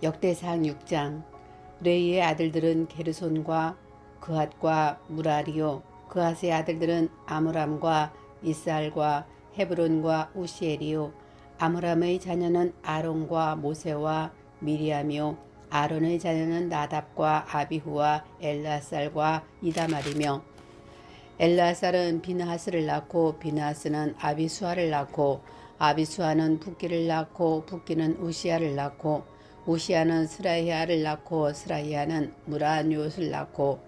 역대상 6장 레이의 아들들은 게르손과 그핫과 무라리요 그핫의 아들들은 아므람과 이스알과 헤브론과 우시엘이요 아므람의 자녀는 아론과 모세와 미리암이요 아론의 자녀는 나답과 아비후와 엘라살과 이다말이며 엘라살은 비나하스를 낳고 비나하스는 아비수아를 낳고 아비수아는 붓기를 낳고 붓기는 우시아를 낳고 우시아는 스라이아를 낳고 스라이아는 무라뇨스를 낳고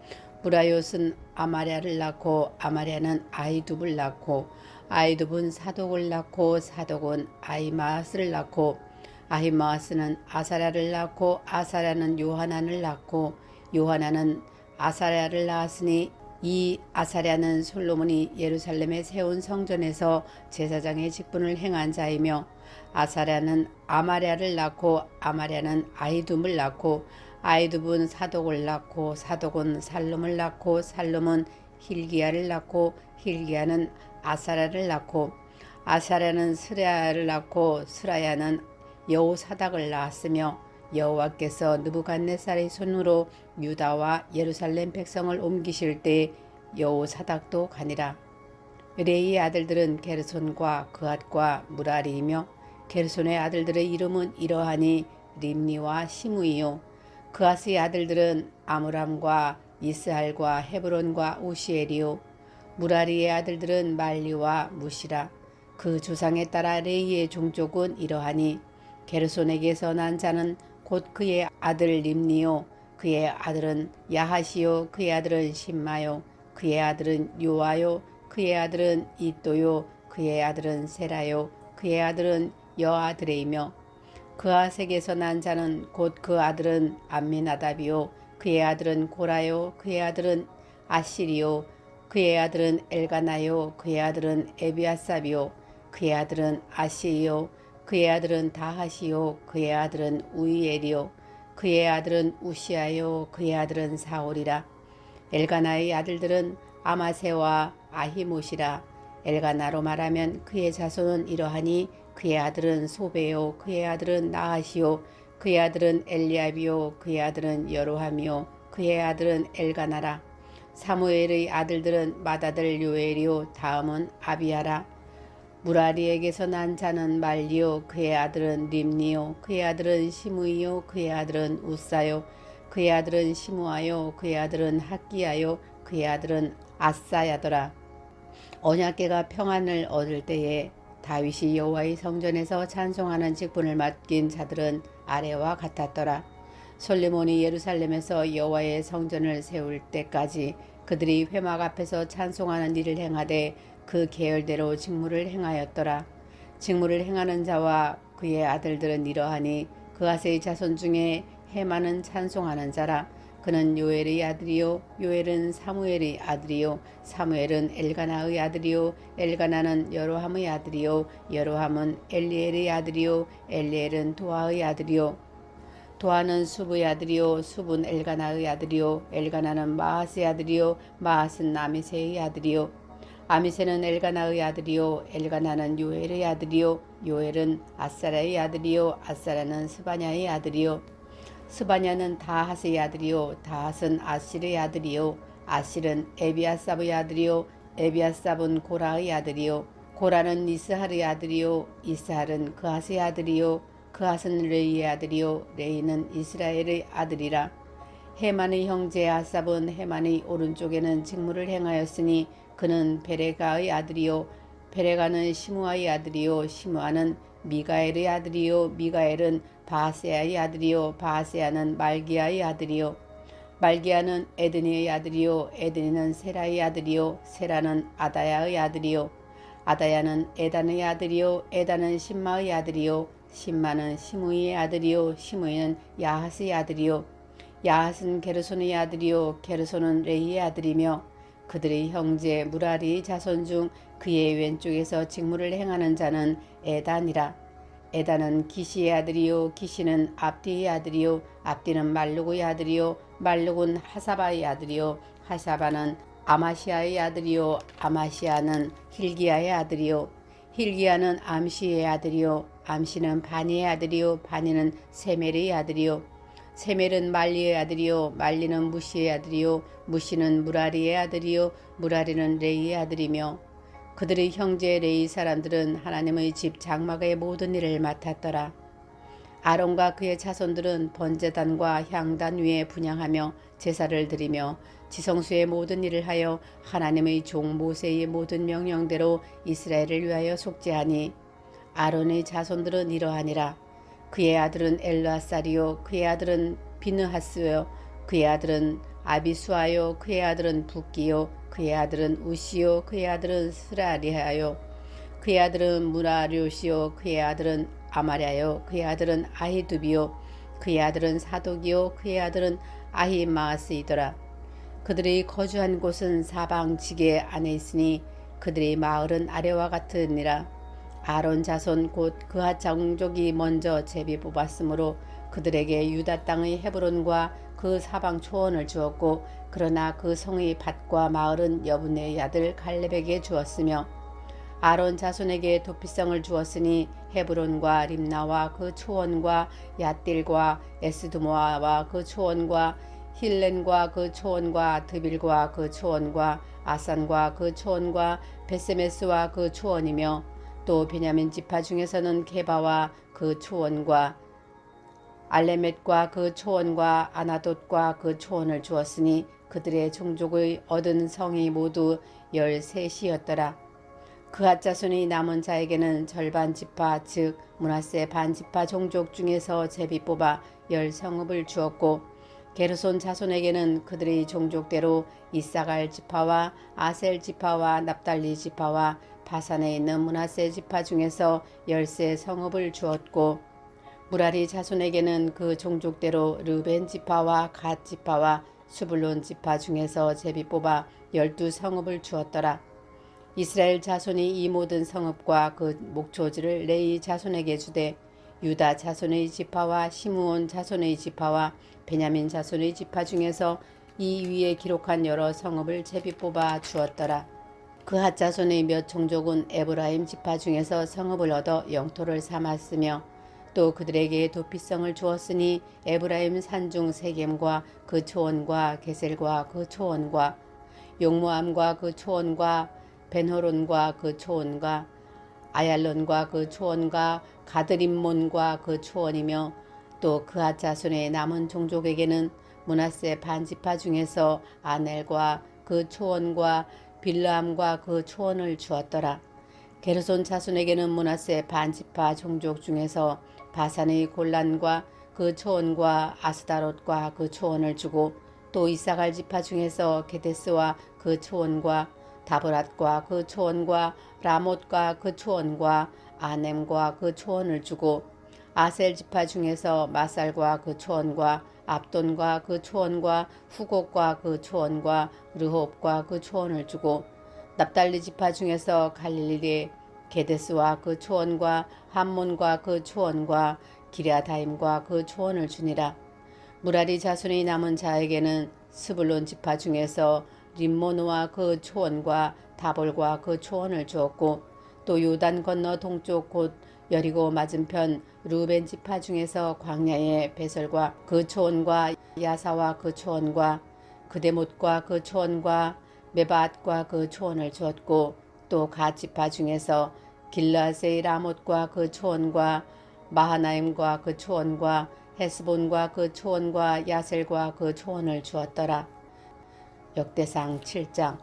무라요스는 아마랴를 낳고 아마랴는 아이둡을 낳고 아이둡은 사독을 낳고 사독은 아이마스를 낳고 아히마스는 아사랴를 낳고 아사랴는 요하난을 낳고 요하난은 아사랴를 낳았으니 이 아사랴는 솔로몬이 예루살렘에 세운 성전에서 제사장의 직분을 행한 자이며 아사랴는 아마랴를 낳고 아마랴는 아이둠을 낳고 아이둠은 사독을 낳고 사독은 살lum을 낳고 살lum은 힐기야를 낳고 힐기야는 아사랴를 낳고 아사랴는 스라야를 낳고 스라야는 여호사닥을 낳았으며 여호와께서 느부갓네살의 손으로 유다와 예루살렘 백성을 옮기실 때 여호사닥도 가니라. 레이의 아들들은 게르손과 그앗과 무라리이며 게르손의 아들들의 이름은 이러하니 림니와 시므이요. 그앗의 아들들은 아므람과 이스할과 헤브론과 우시엘이요. 무라리의 아들들은 말리와 무시라. 그 조상에 따라 레이의 종족은 이러하니 게르손에게서 난 자는 곧 그의 아들 림니요 그의 아들은 야하시요 그의 아들은 심마요 그의 아들은 요아요 그의 아들은 이또요 그의 아들은 세라요 그의 아들은 여아드레이며 그아색에서 난 자는 곧 그 아들은 암미나답이요 그의 아들은 고라요 그의 아들은 아시리요 그의 아들은 엘가나요 그의 아들은 에비아삽이요 그의 아들은 아시요 그의 아들은 다하시요 그의 아들은 우이엘이요 그의 아들은 우시아요 그의 아들은 사올이라. 엘가나의 아들들은 아마세와 아히못이라. 엘가나로 말하면 그의 자손은 이러하니 그의 아들은 소베요 그의 아들은 나하시요 그의 아들은 엘리압이요 그의 아들은 여로함이요 그의 아들은 엘가나라. 사무엘의 아들들은 마다들 요엘이요 다음은 아비아라 무라리에게서 난 자는 말리요. 그의 아들은 림니요. 그의 아들은 시므이요. 그의 아들은 우사요. 그의 아들은 시므아요. 그의 아들은 학기야요. 그의 아들은 아사야더라. 언약계가 평안을 얻을 때에 다윗이 여호와의 성전에서 찬송하는 직분을 맡긴 자들은 아래와 같았더라. 솔로몬이 예루살렘에서 여호와의 성전을 세울 때까지 그들이 회막 앞에서 찬송하는 일을 행하되 그 계열대로 직무를 행하였더라. 직무를 행하는 자와 그의 아들들은 이러하니 그아세의 자손 중에 해마는 찬송하는 자라. 그는 요엘의 아들이요 요엘은 사무엘의 아들이요 사무엘은 엘가나의 아들이요 엘가나는 여로함의 아들이요 여로함은 엘리엘의 아들이요 엘리엘은 도아의 아들이요 도아는 수부의 아들이요 수분 엘가나의 아들이요 엘가나는 마하스의 아들이요 마하스는 아미세의 아들이요 아미세는 엘가나의 아들이요 엘가나는 요엘의 아들이요 요엘은 아사라의 아들이요 아사라는 스바냐의 아들이요. 스바냐는 다하스의 아들이요 다하스는 아실의 아들이요 아실은 에비아삽의 아들이요 에비아삽은 고라의 아들이요 고라는 이스할의 아들이요 이스할은 그하스의 아들이요 그하스는 레이의 아들이요 레이는 이스라엘의 아들이라. 해만의 형제 아삽은 해만의 오른쪽에는 직무를 행하였으니 그는 베레가의 아들이요 베레가는 시므아의 아들이요 시므아는 미가엘의 아들이요 미가엘은 바세아의 아들이요 바세아는 말기야의 아들이요. 말기야는 에드니의 아들이요 에드니는 세라의 아들이요 세라는 아다야의 아들이요. 아다야는 에단의 아들이요 에단은 신마의 아들이요 신마는 시므이의 아들이요 시므이는 야하스의 아들이요. 야하스는 게르손의 아들이요 게르손은 레이의 아들이며 그들의 형제 무라리의 자손 중 그의 왼쪽에서 직무를 행하는 자는 에단이라. 에단은 기시의 아들이요 기시는 압디의 아들이요 압디는 말루고의 아들이요 말룩은 하사바의 아들이요 하사바는 아마시아의 아들이요 아마시아는 힐기야의 아들이요 힐기야는 암시의 아들이요 암시는 바니의 아들이요 바니는 세멜의 아들이요 세멜은 말리의 아들이요 말리는 무시의 아들이요 무시는 무라리의 아들이요 무라리는 레이의 아들이며 그들의 형제 레이 사람들은 하나님의 집 장막의 모든 일을 맡았더라. 아론과 그의 자손들은 번제단과 향단 위에 분양하며 제사를 드리며 지성수의 모든 일을 하여 하나님의 종 모세의 모든 명령대로 이스라엘을 위하여 속죄하니 아론의 자손들은 이러하니라 그의 아들은 엘라살이요 그의 아들은 비느하스요 그의 아들은 아비수아요 그의 아들은 붓기요 그의 아들은 우시요 그의 아들은 스라리하요 그의 아들은 무라료시요 그의 아들은 아마랴요 그의 아들은 아히두비요 그의 아들은 사독이요 그의 아들은 아히마스이더라 그들이 거주한 곳은 사방 지게 안에 있으니 그들의 마을은 아래와 같으니라 아론 자손 곧 그하 장족이 먼저 제비 뽑았으므로 그들에게 유다 땅의 헤브론과 그 사방 초원을 주었고 그러나 그 성의 밭과 마을은 여분의 아들 갈렙에게 주었으며 아론 자손에게 도피성을 주었으니 헤브론과 림나와 그 초원과 얏딜과 에스드모아와 그 초원과 힐렌과 그 초원과 드빌과 그 초원과 아산과 그 초원과 베세메스와 그 초원이며 또 베냐민 지파 중에서는 게바와 그 초원과 알레멧과 그 초원과 아나돗과 그 초원을 주었으니 그들의 종족의 얻은 성이 모두 열셋이었더라. 그앗 자손이 남은 자에게는 절반 지파 즉 문하세 반 지파 종족 중에서 제비 뽑아 열 성읍을 주었고 게르손 자손에게는 그들의 종족대로 이사갈 지파와 아셀 지파와 납달리 지파와 바산에 있는 문하세 지파 중에서 열세 성읍을 주었고 무라리 자손에게는 그 종족대로 르벤 지파와 갓 지파와 수불론 지파 중에서 제비 뽑아 열두 성읍을 주었더라. 이스라엘 자손이 이 모든 성읍과 그 목초지를 레이 자손에게 주되 유다 자손의 지파와 시므온 자손의 지파와 베냐민 자손의 지파 중에서 이 위에 기록한 여러 성읍을 제비 뽑아 주었더라. 그 핫자손의 몇 종족은 에브라임 지파 중에서 성읍을 얻어 영토를 삼았으며 또 그들에게 도피성을 주었으니 에브라임 산중 세겜과 그 초원과 게셀과 그 초원과 용모함과 그 초원과 벤호론과 그 초원과 아얄론과 그 초원과 가드림몬과 그 초원이며 또 그앗 자손의 남은 종족에게는 문하세 반지파 중에서 아넬과 그 초원과 빌라함과 그 초원을 주었더라. 게르손 자손에게는 문하세 반지파 종족 중에서 바산의 골란과 그 초원과 아스다롯과 그 초원을 주고 또 이사갈 지파 중에서 게데스와 그 초원과 다브랏과 그 초원과 라못과 그 초원과 아넴과 그 초원을 주고 아셀 지파 중에서 마살과 그 초원과 압돈과 그 초원과 후곡과 그 초원과 르홉과 그 초원을 주고 납달리 지파 중에서 갈릴리의 게데스와 그 초원과 함몬과 그 초원과 기랴다임과 그 초원을 주니라. 무라리 자손이 남은 자에게는 스불론 지파 중에서 림모노와 그 초원과 다볼과 그 초원을 주었고 또 요단 건너 동쪽 곧 여리고 맞은편 루벤 지파 중에서 광야의 베설과 그 초원과 야사와 그 초원과 그데못과 그 초원과 메바앗과 그 초원을 주었고 또가 지파 중에서 길라세이 라못과 그 초원과 마하나임과 그 초원과 헤스본과 그 초원과 야셀과 그 초원을 주었더라. 역대상 7장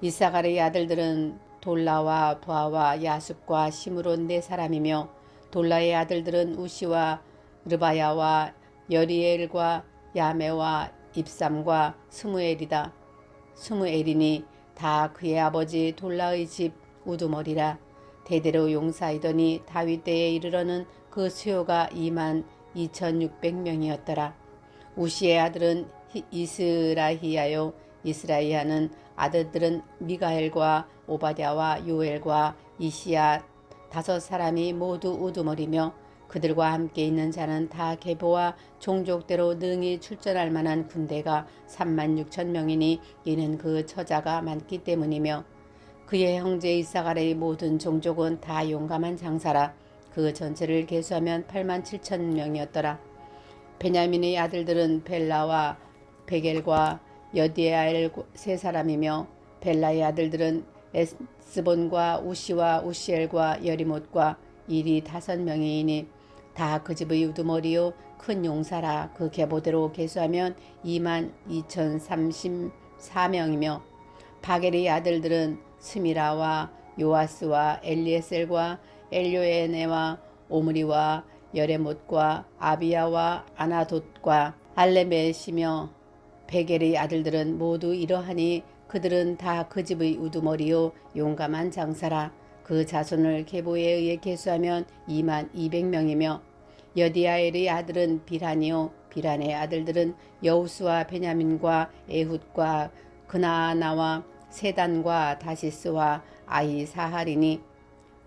이사갈의 아들들은 돌라와 부하와 야습과 시므론 네 사람이며 돌라의 아들들은 우시와 르바야와 여리엘과 야메와 입삼과 스무엘이다. 스무엘이니 다 그의 아버지 돌라의 집 우두머리라. 대대로 용사이더니 다윗 때에 이르러는 그 수요가 2만 2,600명이었더라. 우시의 아들은 이스라히야요. 이스라이야는 아들들은 미가엘과 오바댜와 요엘과 이시야 다섯 사람이 모두 우두머리며 그들과 함께 있는 자는 다 계보와 종족대로 능히 출전할 만한 군대가 3만 6천 명이니 이는 그 처자가 많기 때문이며 그의 형제 이사갈의 모든 종족은 다 용감한 장사라 그 전체를 계수하면 8만 7천 명이었더라. 베냐민의 아들들은 벨라와 베겔과 여디아엘 세 사람이며 벨라의 아들들은 에스본과 우시와 우시엘과 여리못과 일이 다섯 명이니 다 그 집의 우두머리요 큰 용사라. 그 계보대로 계수하면 2만 2,034명이며 바겔의 아들들은 스미라와 요아스와 엘리에셀과 엘요에네와 오므리와 여레못과 아비야와 아나돗과 알레메시며 베겔의 아들들은 모두 이러하니 그들은 다 그 집의 우두머리요 용감한 장사라. 그 자손을 계보에 의해 계수하면 2만 200명이며 여디아엘의 아들은 비란이요 비란의 아들들은 여우스와 베냐민과 에훗과 그나나와 세단과 다시스와 아이사하리니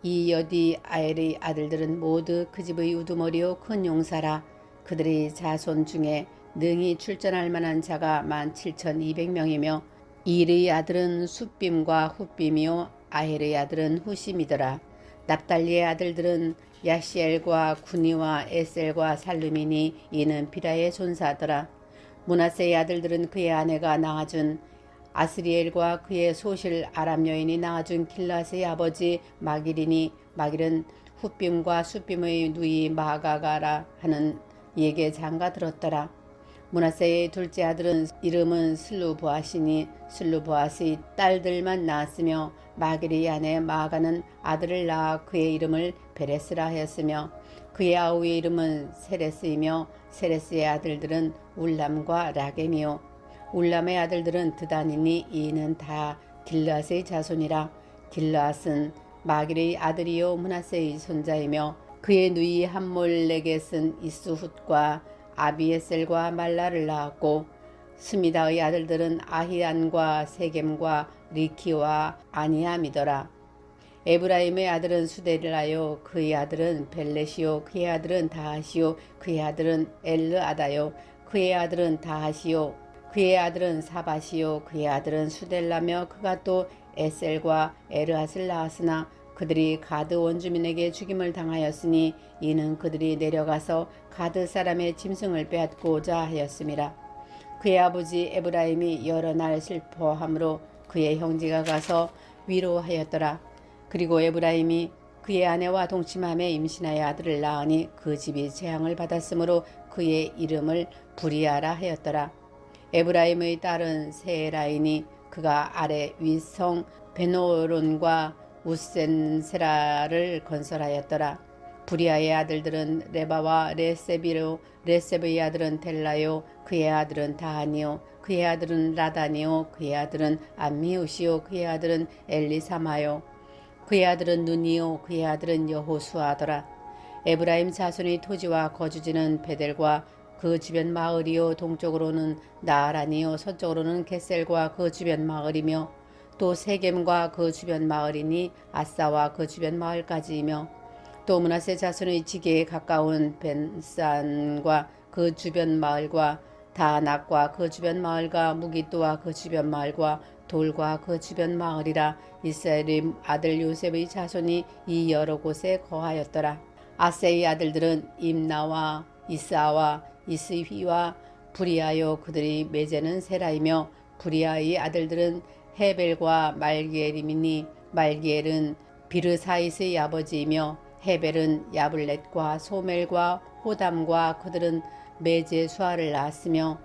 이 여디아엘의 아들들은 모두 그 집의 우두머리요 큰 용사라. 그들의 자손 중에 능히 출전할 만한 자가 만 7,200명이며 이르의 아들은 숫빔과 훗빔이요 아헬의 아들은 후심이더라. 납달리의 아들들은 야시엘과 구니와 에셀과 살루미니 이는 비라의 손사더라. 문하세의 아들들은 그의 아내가 낳아준 아스리엘과 그의 소실 아람 여인이 낳아준 길라스의 아버지 마길이니 마길은 훗빔과 숫빔의 누이 마가가라 하는 이에게 장가 들었더라. 문하세의 둘째 아들은 이름은 슬루보아시니 슬루보아스의 딸들만 낳았으며 마길의 아내 마가는 아들을 낳아 그의 이름을 베레스라 하였으며 그의 아우의 이름은 세레스이며 세레스의 아들들은 울람과 라겜이요. 울람의 아들들은 드단이니 이는 다 길라스의 자손이라. 길라스는 마길의 아들이요 문하세의 손자이며 그의 누이 함몰렉겟은 이스훗과 아비에셀과 말라를 낳았고 스미다의 아들들은 아히안과 세겜과 리키와 아니함이더라. 에브라임의 아들은 수데라요 그의 아들은 벨렛이요 그의 아들은 다하시요 그의 아들은 엘르아다요 그의 아들은 다하시요 그의 아들은 사바시요 그의 아들은 수델라며 그가 또 에셀과 에르앗을 낳았으나 그들이 가드 원주민에게 죽임을 당하였으니 이는 그들이 내려가서 가드 사람의 짐승을 빼앗고자 하였음이라. 그의 아버지 에브라임이 여러 날 슬퍼함으로 그의 형제가 가서 위로하였더라. 그리고 에브라임이 그의 아내와 동침함에 임신하여 아들을 낳으니 그 집이 재앙을 받았으므로 그의 이름을 부리아라 하였더라. 에브라임의 딸은 세라이니 그가 아래 위성 베노론과 우센세라를 건설하였더라. 부리아의 아들들은 레바와 레세비로 레세브의 아들은 델라요 그의 아들은 다하니요 그의 아들은 라다니요 그의 아들은 암미우시요 그의 아들은 엘리사마요 그의 아들은 눈이요 그의 아들은 여호수아더라 에브라임 자손의 토지와 거주지는 베델과 그 주변 마을이요 동쪽으로는 나아라니요 서쪽으로는 게셀과 그 주변 마을이며 또 세겜과 그 주변 마을이니 아싸와 그 주변 마을까지이며 또 문하세 자손의 지게에 가까운 벤산과 그 주변 마을과 다낙과 그 주변 마을과 무기또와 그 주변 마을과 돌과 그 주변 마을이라 이스라엘의 아들 요셉의 자손이 이 여러 곳에 거하였더라. 아세의 아들들은 임나와 이스아와 이스휘와 부리아요 그들이 매제는 세라이며 부리아의 아들들은 헤벨과 말기엘이니 말기엘은 비르사이스의 아버지이며 헤벨은 야블렛과 소멜과 호담과 그들은 메제 수아를 낳았으며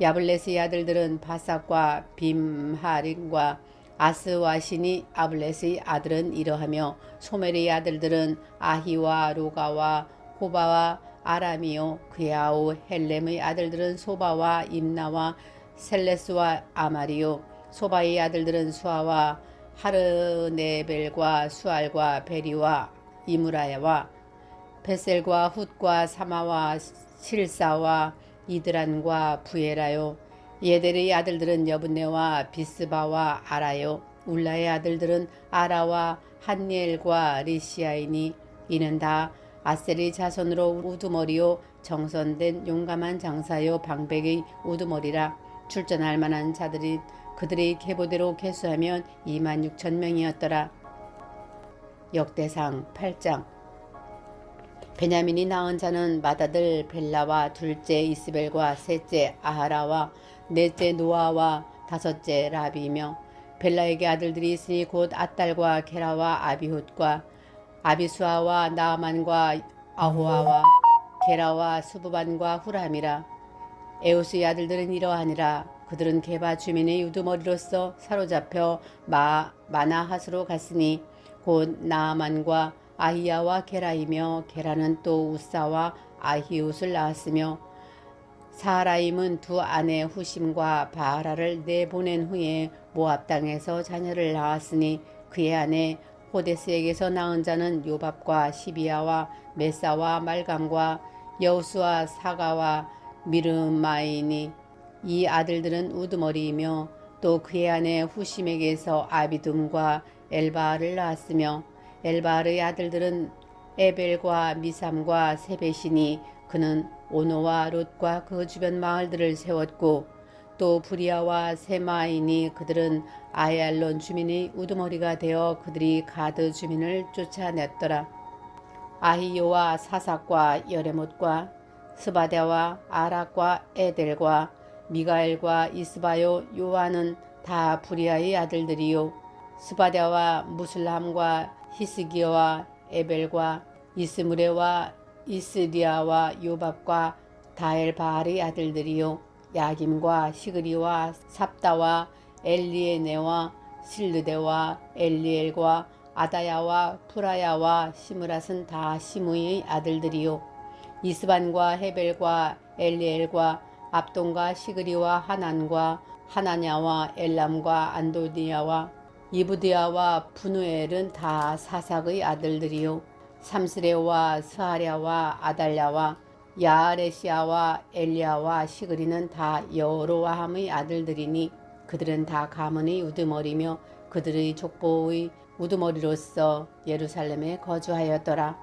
야블렛의 아들들은 바삭과 빔하린과 아스와신이 아블렛의 아들은 이러하며 소멜의 아들들은 아히와 로가와 호바와 아람이요 그의 아우 헬렘의 아들들은 소바와 임나와 셀레스와 아마리요 소바의 아들들은 수아와 하르네벨과 수알과 베리와 이무라야와 베셀과 훗과 사마와 실사와 이드란과 부에라요. 예델의 아들들은 여분네와 비스바와 아라요. 울라의 아들들은 아라와 한니엘과 리시아이니 이는 다 아셀의 자손으로 우두머리요 정선된 용감한 장사요 방백의 우두머리라. 출전할 만한 자들이 그들의 계보대로 개수하면 2만 6천 명이었더라. 역대상 8장. 베냐민이 낳은 자는 맏아들 벨라와 둘째 이스벨과 셋째 아하라와 넷째 노아와 다섯째 라비이며 벨라에게 아들들이 있으니 곧 아딸과 게라와 아비훗과 아비수아와 나아만과 아호아와 게라와 수부반과 후람이라. 에우스의 아들들은 이러하니라 그들은 게바 주민의 우두머리로서 사로잡혀 마 마나핫으로 갔으니 곧 나아만과 아히야와 게라이며 게라는 또 우사와 아히웃을 낳았으며 사라임은 두 아내 후심과 바하라를 내보낸 후에 모압 땅에서 자녀를 낳았으니 그의 아내 호데스에게서 낳은 자는 요밥과 시비야와 메사와 말감과 여우수와 사가와 미르마이니 이 아들들은 우두머리이며 또 그의 아내 후심에게서 아비둠과 엘바알을 낳았으며 엘바알의 아들들은 에벨과 미삼과 세베시니 그는 오노와 롯과 그 주변 마을들을 세웠고 또 부리아와 세마이니 그들은 아얄론 주민의 우두머리가 되어 그들이 가드 주민을 쫓아냈더라. 아히요와 사삭과 여레못과 스바데와 아락과 에델과 미가엘과 이스바요 요한은 다 부리아의 아들들이요. 스바데와 무슬람과 히스기어와 에벨과 이스무레와 이스리아와 요밥과 다엘바알의 아들들이요. 야김과 시그리와 삽다와 엘리에네와 실르데와 엘리엘과 아다야와 프라야와 시므랏은 다 시므의 아들들이요. 이스반과 헤벨과 엘리엘과 압돈과 시그리와 하난과 하나냐와 엘람과 안도니아와 이브디아와 분우엘은 다 사삭의 아들들이요 삼스레와 스하랴와 아달랴와 야아레시아와 엘리야와 시그리는 다 여로와함의 아들들이니 그들은 다 가문의 우두머리며 그들의 족보의 우두머리로서 예루살렘에 거주하였더라.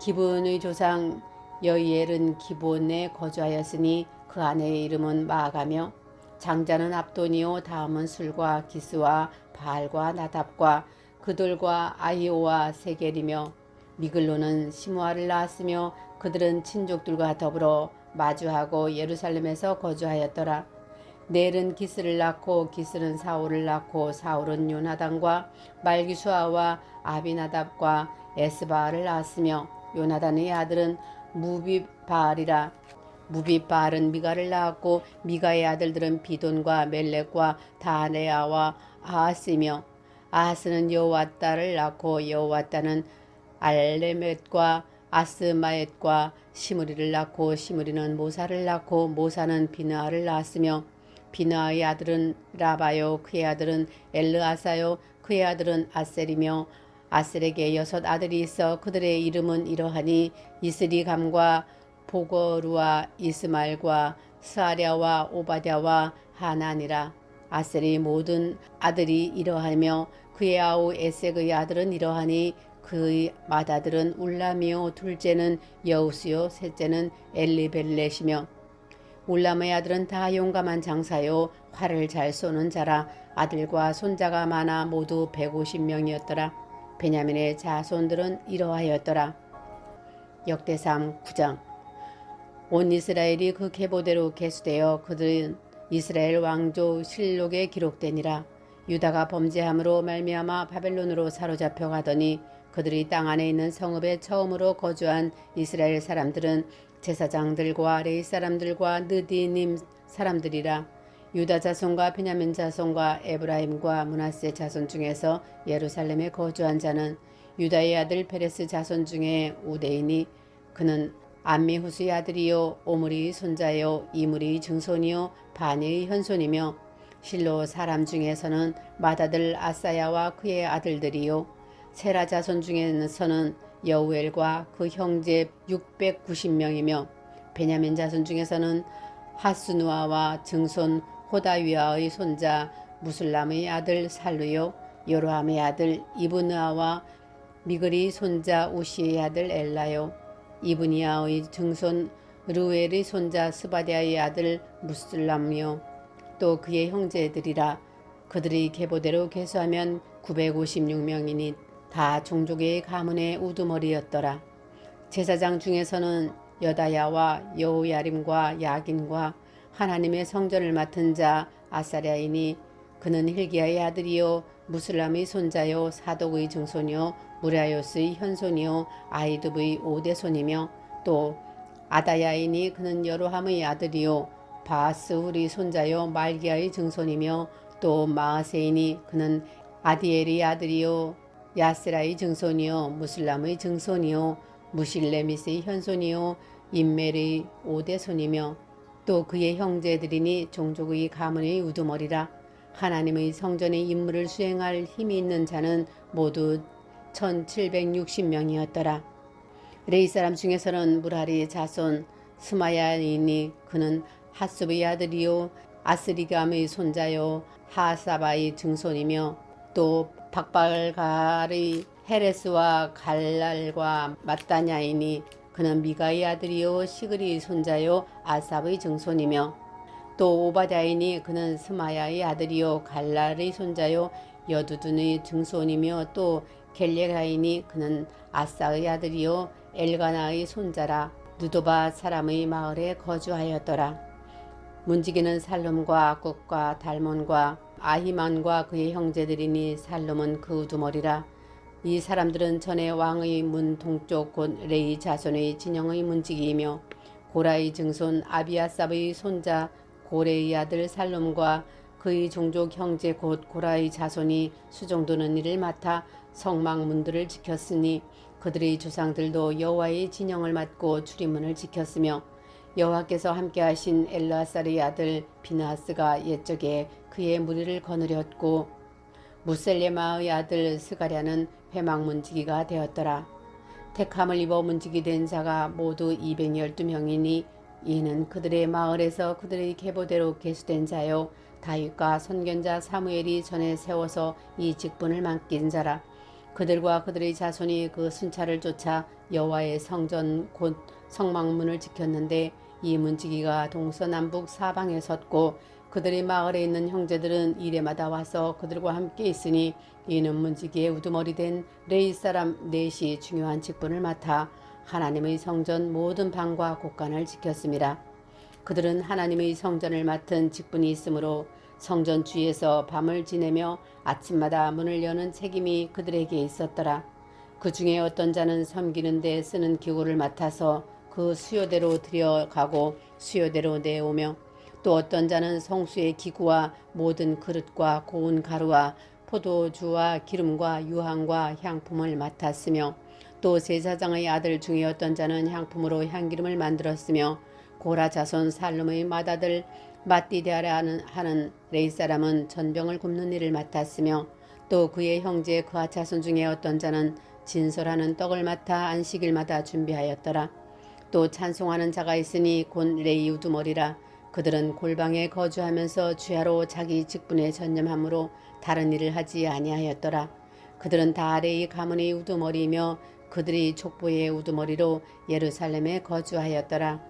기브온의 조상 여이엘은 기브온에 거주하였으니 그 아내의 이름은 마가며 장자는 압도니오 다음은 술과 기스와 바알과 나답과 그들과 아이오와 세겔이며 미글로는 시므아를 낳았으며 그들은 친족들과 더불어 마주하고 예루살렘에서 거주하였더라. 넬은 기스를 낳고 기스는 사울을 낳고 사울은 요나단과 말기수아와 아비나답과 에스바알을 낳았으며 요나단의 아들은 무비바알이라 무비바알은 미가를 낳았고 미가의 아들들은 비돈과 멜렉과 다네아와 아하스이며 아하스는 여호와따를 낳고 여호와따는 알레멧과 아스마엣과 시므리를 낳고 시므리는 모사를 낳고 모사는 비느아를 낳았으며 비느아의 아들은 라바요 그의 아들은 엘르아사요 그의 아들은 아셀이며 아셀에게 여섯 아들이 있어 그들의 이름은 이러하니 이스리감과 보거루와 이스말과 스아랴와 오바댜와 하나니라. 아셀의 모든 아들이 이러하며 그의 아우 에색의 아들은 이러하니 그의 맏아들은 울람이요 둘째는 여우스요 셋째는 엘리벨렛이며 울람의 아들은 다 용감한 장사요 활을 잘 쏘는 자라. 아들과 손자가 많아 모두 150명이었더라. 베냐민의 자손들은 이러하였더라. 역대상 9장 온 이스라엘이 그 계보대로 계수되어 그들은 이스라엘 왕조 실록에 기록되니라. 유다가 범죄함으로 말미암아 바벨론으로 사로잡혀 가더니 그들이 땅 안에 있는 성읍에 처음으로 거주한 이스라엘 사람들은 제사장들과 레이 사람들과 느디님 사람들이라. 유다 자손과 베냐민 자손과 에브라임과 문하세 자손 중에서 예루살렘에 거주한 자는 유다의 아들 페레스 자손 중에 우데이니 그는 암미후스의 아들이요 오므리 손자요 이므리 증손이요 바니의 현손이며 실로 사람 중에서는 맏아들 아사야와 그의 아들들이요. 세라 자손 중에서는 여우엘과 그 형제 690명이며 베냐민 자손 중에서는 하스누아와 증손 호다위아의 손자 무슬람의 아들 살루요 요로함의 아들 이브느아와 미그리 손자 우시의 아들 엘라요 이브니아의 증손 르웰의 손자 스바디아의 아들 무슬람요 또 그의 형제들이라 그들이 계보대로 계수하면 956명이니 다 종족의 가문의 우두머리였더라. 제사장 중에서는 여다야와 여호야림과 야긴과 하나님의 성전을 맡은 자 아사랴이니 그는 힐기야의 아들이요 무슬람의 손자요 사독의 증손이요 무라요스의 현손이요 아이두브의 오대손이며 또 아다야이니 그는 여로함의 아들이요 바스훌의 손자요 말기야의 증손이며 또 마아세이니 그는 아디엘의 아들이요 야스라의 증손이요 무슬람의 증손이요 무실레미스의 현손이요 인멜의 오대손이며 또 그의 형제들이니 종족의 가문의 우두머리라 하나님의 성전의 임무를 수행할 힘이 있는 자는 모두 1760명이었더라. 레이 사람 중에서는 무라리 자손 스마야이니 그는 하스브의 아들이요 아스리감의 손자요 하사바의 증손이며 또 박발갈의 헤레스와 갈랄과 마따냐이니 그는 미가의 아들이요 시그리의 손자요 아삽의 증손이며 또 오바다이니 그는 스마야의 아들이요 갈랄의 손자요 여두둔의 증손이며 또 겔레가이니 그는 아사의 아들이요 엘가나의 손자라 누도바 사람의 마을에 거주하였더라. 문지기는 살룸과 악국과 달몬과 아히만과 그의 형제들이니 살룸은 그 우두머리라. 이 사람들은 전에 왕의 문 동쪽 곧 레이 자손의 진영의 문지기이며 고라의 증손 아비아삽의 손자 고레의 아들 살룸과 그의 종족 형제 곧 고라의 자손이 수종도는 일을 맡아 성막 문들을 지켰으니 그들의 조상들도 여호와의 진영을 맡고 출입문을 지켰으며 여호와께서 함께하신 엘라살의 아들 비나스가 옛적에 그의 무리를 거느렸고 무셀레마의 아들 스가랴는 회막 문지기가 되었더라. 택함을 입어 문지기 된 자가 모두 212명이니 이는 그들의 마을에서 그들의 계보대로 계수된 자요 다윗과 선견자 사무엘이 전에 세워서 이 직분을 맡긴 자라. 그들과 그들의 자손이 그 순찰을 쫓아 여호와의 성전 곧 성막문을 지켰는데 이 문지기가 동서남북 사방에 섰고 그들의 마을에 있는 형제들은 이래마다 와서 그들과 함께 있으니 이는 문지기의 우두머리 된 레이 사람 넷이 중요한 직분을 맡아 하나님의 성전 모든 방과 곳간을 지켰습니다. 그들은 하나님의 성전을 맡은 직분이 있으므로 성전 주위에서 밤을 지내며 아침마다 문을 여는 책임이 그들에게 있었더라. 그 중에 어떤 자는 섬기는 데 쓰는 기구를 맡아서 그 수요대로 들여가고 수요대로 내오며 또 어떤 자는 성수의 기구와 모든 그릇과 고운 가루와 포도주와 기름과 유황과 향품을 맡았으며 또 제사장의 아들 중에 어떤 자는 향품으로 향기름을 만들었으며 고라 자손 살룸의 맏아들 마띠데아라 하는 레이 사람은 전병을 굽는 일을 맡았으며 또 그의 형제 그아 자손 중에 어떤 자는 진솔하는 떡을 맡아 안식일마다 준비하였더라. 또 찬송하는 자가 있으니 곧 레이 우두머리라 그들은 골방에 거주하면서 주야로 자기 직분에 전념함으로 다른 일을 하지 아니하였더라. 그들은 다 레이 가문의 우두머리이며 그들이 족보의 우두머리로 예루살렘에 거주하였더라.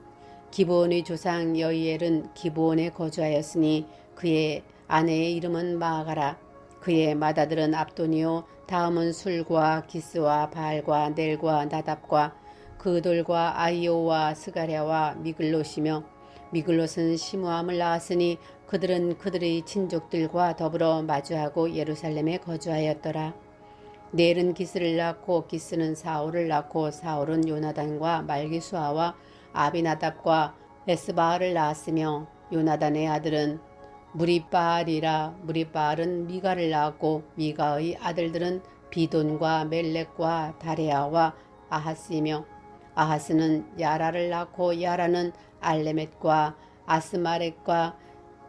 기브온의 조상 여이엘은 기브온에 거주하였으니 그의 아내의 이름은 마아가라. 그의 맏아들은 압돈이요 다음은 술과 기스와 바알과 넬과 나답과 그 돌과 아이오와 스가랴와 미글롯이며 미글롯은 시므함을 낳았으니 그들은 그들의 친족들과 더불어 마주하고 예루살렘에 거주하였더라. 넬은 기스를 낳고 기스는 사울을 낳고 사울은 요나단과 말기수아와 아비나답과 에스바알을 낳았으며 요나단의 아들은 무리바알이라 무리바알은 미가를 낳았고 미가의 아들들은 비돈과 멜렉과 다레아와 아하스이며 아하스는 야라를 낳고 야라는 알레멧과 아스마렉과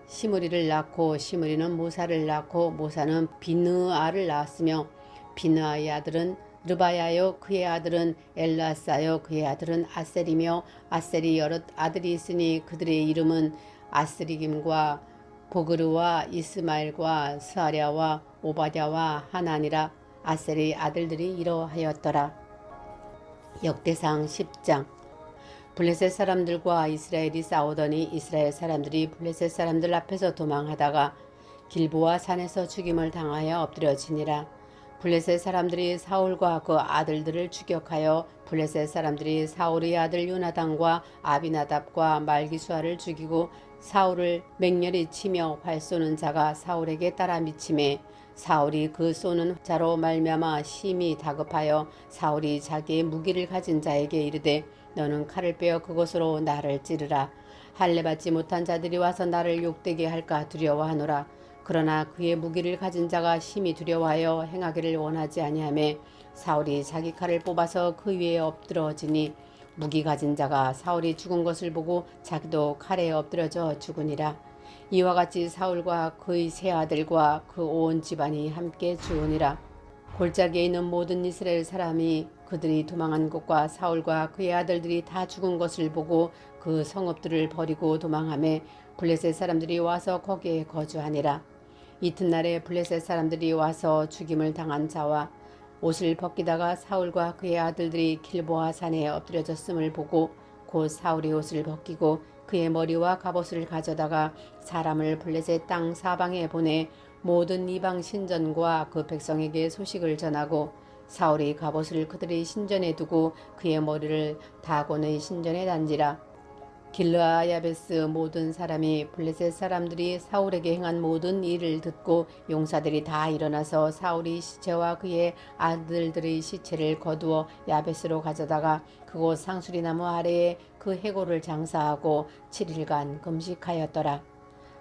시므리를 낳고 시므리는 모사를 낳고 모사는 비느아를 낳았으며 비느아의 아들은 르바야요 그의 아들은 엘라사요 그의 아들은 아셀이며 아셀이 여러 아들이 있으니 그들의 이름은 아스리김과 보그르와 이스마엘과 스아랴와 오바댜와 하나니라 아셀의 아들들이 이러하였더라. 역대상 10장 블레셋 사람들과 이스라엘이 싸우더니 이스라엘 사람들이 블레셋 사람들 앞에서 도망하다가 길보아 산에서 죽임을 당하여 엎드려지니라. 블레셋 사람들이 사울과 그 아들들을 추격하여 블레셋 사람들이 사울의 아들 요나단과 아비나답과 말기수아를 죽이고 사울을 맹렬히 치며 활 쏘는 자가 사울에게 따라 미침에 사울이 그 쏘는 자로 말미암아 심히 다급하여 사울이 자기의 무기를 가진 자에게 이르되 너는 칼을 빼어 그것으로 나를 찌르라. 할례 받지 못한 자들이 와서 나를 욕되게 할까 두려워하노라 그러나 그의 무기를 가진 자가 심히 두려워하여 행하기를 원하지 아니하매 사울이 자기 칼을 뽑아서 그 위에 엎드러지니 무기 가진 자가 사울이 죽은 것을 보고 자기도 칼에 엎드려져 죽으니라 이와 같이 사울과 그의 세 아들과 그 온 집안이 함께 죽으니라 골짜기에 있는 모든 이스라엘 사람이 그들이 도망한 곳과 사울과 그의 아들들이 다 죽은 것을 보고 그 성읍들을 버리고 도망함에 블레셋 사람들이 와서 거기에 거주하니라. 이튿날에 블레셋 사람들이 와서 죽임을 당한 자와 옷을 벗기다가 사울과 그의 아들들이 길보아 산에 엎드려졌음을 보고 곧 사울이 옷을 벗기고 그의 머리와 갑옷을 가져다가 사람을 블레셋 땅 사방에 보내 모든 이방 신전과 그 백성에게 소식을 전하고 사울이 갑옷을 그들의 신전에 두고 그의 머리를 다곤의 신전에 단지라 길르아 야베스 모든 사람이 블레셋 사람들이 사울에게 행한 모든 일을 듣고 용사들이 다 일어나서 사울이 시체와 그의 아들들의 시체를 거두어 야베스로 가져다가 그곳 상수리 나무 아래에 그 해골을 장사하고 7일간 금식하였더라.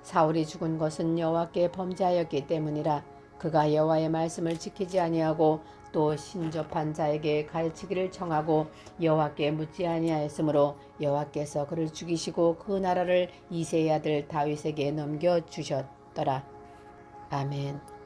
사울이 죽은 것은 여호와께 범죄하였기 때문이라 그가 여호와의 말씀을 지키지 아니하고 또 신접한 자에게 가르치기를 청하고 여호와께 묻지 아니하였으므로 여호와께서 그를 죽이시고 그 나라를 이세의 아들 다윗에게 넘겨 주셨더라. 아멘.